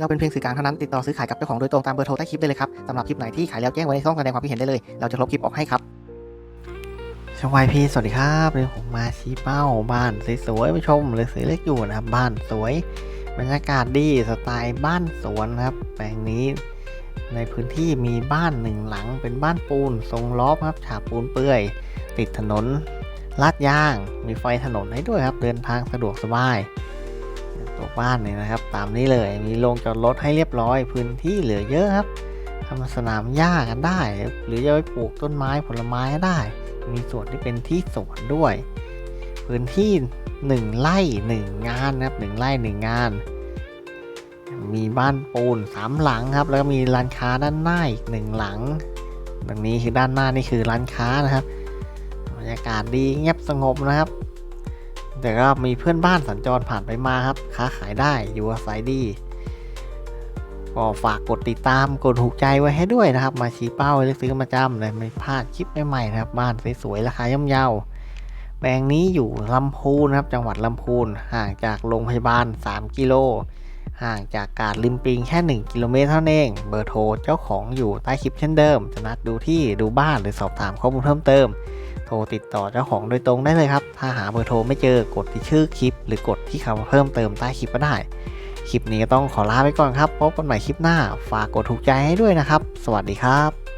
เราเป็นเพียงสื่อกลางเท่านั้นติดต่อซื้อขายกับเจ้าของโดยตรงตามเบอร์โทรใต้คลิปได้เลยครับสำหรับคลิปไหนที่ขายแล้วแจ้งไว้ในช่องแสดงความคิดเห็นได้เลย เราจะลบคลิปออกให้ครับช่องวายพีสวัสดีครับผมมาชี้เป้าบ้านสวยๆไปชมเลยสวยเล็กอยู่นะครับบ้านสวย บรรยากาศดีสไตล์บ้านสวนนะครับ แปลงนี้ในพื้นที่มีบ้านหนึ่งหลังเป็นบ้านปูน ทรงล้อครับฉาบปูนเปื่อย ติดถนนลาดยาง มีไฟถนนให้ด้วยครับ เดินทางสะดวกสบาย ตัวบ้านเนี่ยนะครับ ตามนี้เลยมีโรงจอดรถให้เรียบร้อย พื้นที่เหลือเยอะครับทำสนามหญ้ากันได้ หรือจะไปปลูกต้นไม้ผลไม้ก็ได้ มีส่วนที่เป็นที่สวนด้วย พื้นที่หนึ่งไร่หนึ่งงานนะครับหนึ่งไร่หนึ่งงาน มีบ้านปูนสามหลังครับ แล้วก็มีร้านค้าด้านหน้าอีกหนึ่งหลังดังนี้คือด้านหน้านี่คือร้านค้านะครับบรรยากาศดีเงียบสงบนะครับ แต่ก็มีเพื่อนบ้านสัญจรผ่านไปมาครับ ค้าขายได้อยู่อาศัยดี ก็ฝากกดติดตามกดถูกใจไว้ให้ด้วยนะครับ มาชี้เป้าเลือกซื้อมาจำเลยไม่พลาดคลิปใหม่ๆนะครับ บ้านสวยๆราคาย่อมเยาแปลงนี้อยู่ลำพูนครับ จังหวัดลำพูนห่างจากโรงพยาบาล 3 กิโล ห่างจากกาดริมปิงแค่ 1 กิโลเมตรเท่านั้นเอง เบอร์โทรเจ้าของอยู่ใต้คลิปเช่นเดิม จะนัดดูที่ดูบ้านหรือสอบถามข้อมูลเพิ่มเติม โทรติดต่อเจ้าของโดยตรงได้เลยครับ ถ้าหาเบอร์โทรไม่เจอกดที่ชื่อคลิป หรือกดที่คำว่าเพิ่มเติมใต้คลิปก็ได้ คลิปนี้ก็ต้องขอลาไปก่อนครับ พบกันใหม่คลิปหน้า ฝากกดถูกใจให้ด้วยนะครับ สวัสดีครับ